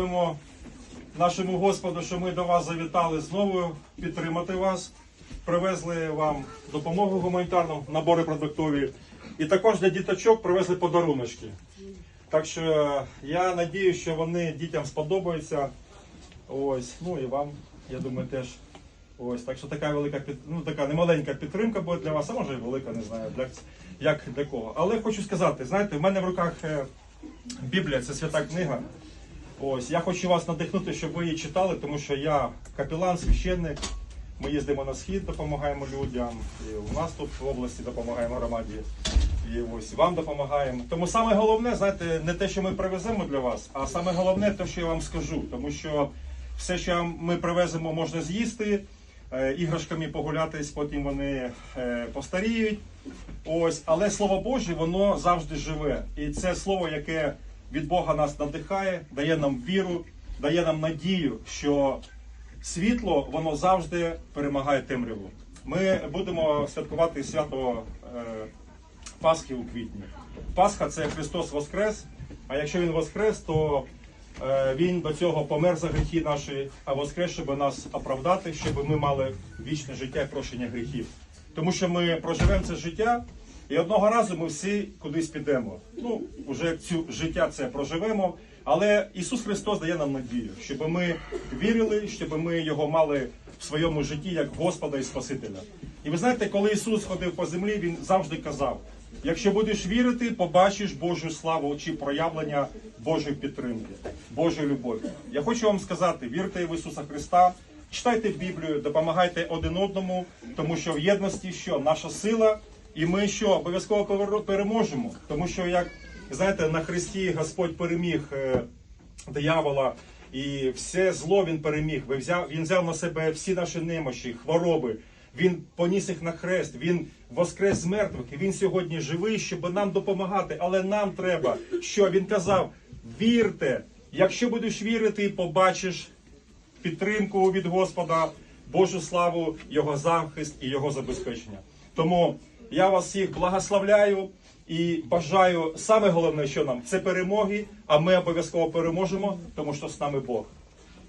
Дякуємо нашому Господу, що ми до вас завітали знову підтримати вас. Привезли вам допомогу гуманітарну, набори продуктові. І також для діточок привезли подаруночки. Так що я надію, що вони дітям сподобаються. Ось, ну і вам, я думаю, теж. Ось, так що така велика ну така немаленька підтримка буде для вас, а може і велика, не знаю, для, як для кого. Але хочу сказати, знаєте, в мене в руках е, Біблія це свята книга. Ось я хочу вас надихнути, щоб ви її читали, тому що я капелан, священник. Ми їздимо на схід, допомагаємо людям. І у нас тут в області допомагаємо громаді. І ось вам допомагаємо. Тому саме головне, знаєте, не те, що ми привеземо для вас, а саме головне те, що я вам скажу. Тому що все, що ми привеземо, можна з'їсти, е, іграшками погулятись, потім вони е, постаріють. Ось, але слово Боже, воно завжди живе. І це слово, яке від Бога нас надихає, дає нам віру, дає нам надію, що світло воно завжди перемагає темряву. Ми будемо святкувати свято е, Пасхи у квітні. Пасха це Христос Воскрес. А якщо Він Воскрес, то е, Він до цього помер за гріхи наші, а Воскрес, щоб нас оправдати, щоб ми мали вічне життя і прощення гріхів. Тому що ми проживемо це життя, і одного разу ми всі кудись підемо. Ну, вже цю життя це проживемо. Але Ісус Христос дає нам надію, щоб ми вірили, щоб ми його мали в своєму житті як Господа і Спасителя. І ви знаєте, коли Ісус ходив по землі, Він завжди казав: якщо будеш вірити, побачиш Божу славу чи проявлення Божої підтримки, Божої любові. Я хочу вам сказати: вірте в Ісуса Христа, читайте Біблію, допомагайте один одному, тому що в єдності що наша сила, і ми що обов'язково пере- переможемо. Тому що як знаєте, на Христі Господь переміг е, диявола. І все зло він переміг. Він взяв на себе всі наші немощі, хвороби. Він поніс їх на хрест, він воскрес з мертвих, і він сьогодні живий, щоб нам допомагати. Але нам треба, що він казав: вірте, якщо будеш вірити, побачиш підтримку від Господа, Божу славу, Його захист і Його забезпечення. Тому я вас всіх благословляю і бажаю саме головне, що нам це перемоги. А ми обов'язково переможемо, тому що з нами Бог.